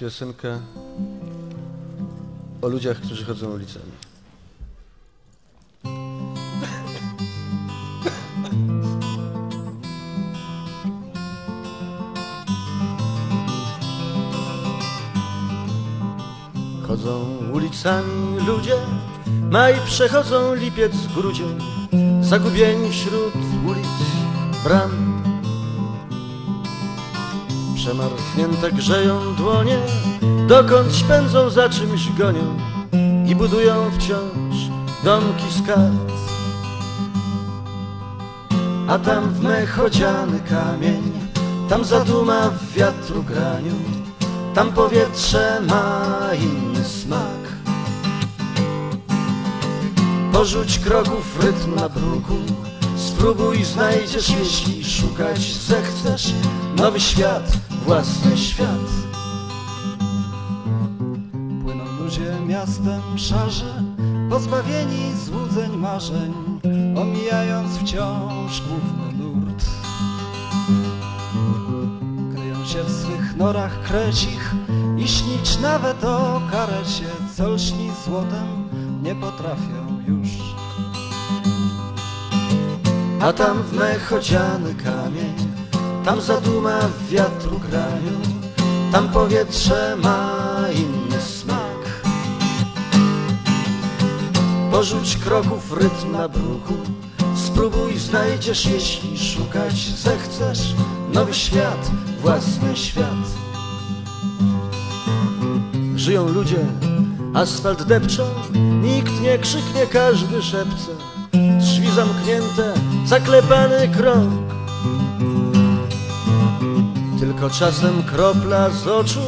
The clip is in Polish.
piosenkę o ludziach, którzy chodzą ulicami. Chodzą ulicami ludzie, maj przechodzą lipiec grudzień, zagubieni wśród ulic, bram. Przemarznięte grzeją dłonie, dokąd pędzą za czymś gonią i budują wciąż domki z kart. A tam w mech odziany kamień, tam zaduma w wiatru graniu, tam powietrze ma inny smak. Porzuć kroków rytm na bruku, spróbuj znajdziesz, jeśli szukać zechcesz, nowy świat, własny świat. Płyną ludzie miastem szarzy, pozbawieni złudzeń marzeń, omijając wciąż główny nurt. Kryją się w swych norach krecich i śnić nawet o karecie, co lśni złotem, nie potrafią już. A tam w mech odziany tam zaduma wiatru graniu, tam powietrze ma inny smak. Porzuć kroków rytm na bruku, spróbuj znajdziesz, jeśli szukać zechcesz, nowy świat, własny świat. Żyją ludzie, asfalt depczą, nikt nie krzyknie, każdy szepce. Drzwi zamknięte, zaklepany krąg. Tylko czasem kropla z oczu